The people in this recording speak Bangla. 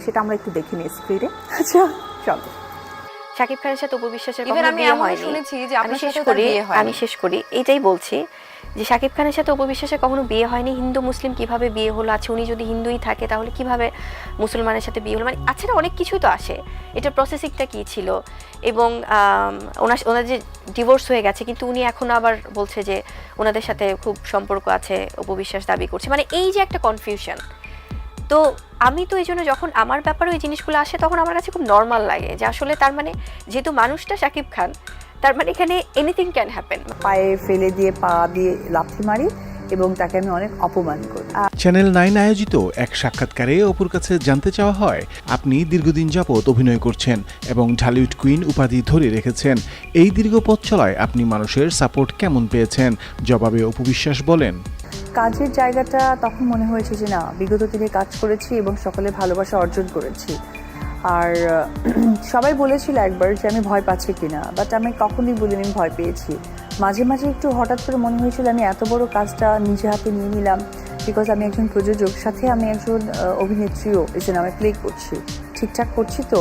সেটা আমরা একটু দেখে নিই স্ক্রিনে আচ্ছা চলো। শাকিব খানের সাথে উপবিশ্বাসের Even কখনো আমি হয়নি। শুনেছি যে আমি শেষ করি আমি শেষ করি। এটাই বলছি যে শাকিব খানের সাথে উপবিশ্বাসের কখনো বিয়ে হয়নি। হিন্দু মুসলিম কীভাবে বিয়ে হলো? আচ্ছা উনি যদি হিন্দুই থাকে তাহলে কীভাবে মুসলমানের সাথে বিয়ে হলো? মানে আচ্ছা না অনেক কিছুই তো আসে। এটার প্রসেসিংটা কি ছিল? এবং ওনার ওনার যে ডিভোর্স হয়ে গেছে কিন্তু উনি এখন আবার বলছে যে ওনাদের সাথে খুব সম্পর্ক আছে উপবিশ্বাস দাবি করছে। মানে এই যে একটা কনফিউশন তো আমি তো এই জন্য যখন আমার ব্যাপারে ওই জিনিসগুলো আসে তখন আমার কাছে খুব নর্মাল লাগে যে আসলে তার মানে যেহেতু মানুষটা শাকিব খান তার মানে এখানে এনিথিং ক্যান হ্যাপেন পায়ে ফেলে দিয়ে পা দিয়ে লাথি মারি এবং তাকে আমি অনেক অপমান করি। আর চ্যানেল নাইন আয়োজিত এক সাক্ষাৎকারে অপুর কাছে জানতে চাওয়া হয় আপনি দীর্ঘদিন যাবৎ অভিনয় করছেন এবং ঢালিউড কুইন উপাধি ধরে রেখেছেন। এই দীর্ঘ পথ চলায় আপনি মানুষের সাপোর্ট কেমন পেয়েছেন? জবাবে অপু বিশ্বাস বলেন। কাজের জায়গাটা তখন মনে হয়েছে যে না, বিগত দিনে কাজ করেছি এবং সকলে ভালোবাসা অর্জন করেছি। আর, সবাই বলেছিল একবার যে আমি ভয় পাচ্ছি কিনা বাট আমি কখনই বলিনি আমি ভয় পেয়েছি। মাঝে মাঝে একটু হঠাৎ করে মনে হয়েছিল আমি এত বড় কাজটা নিজে হাতে নিয়ে নিলাম বিকজ আমি একজন প্রযোজক, সাথে আমি একজন অভিনেত্রীও, এই জন্য আমি প্লে করছি, ঠিকঠাক করছি তো।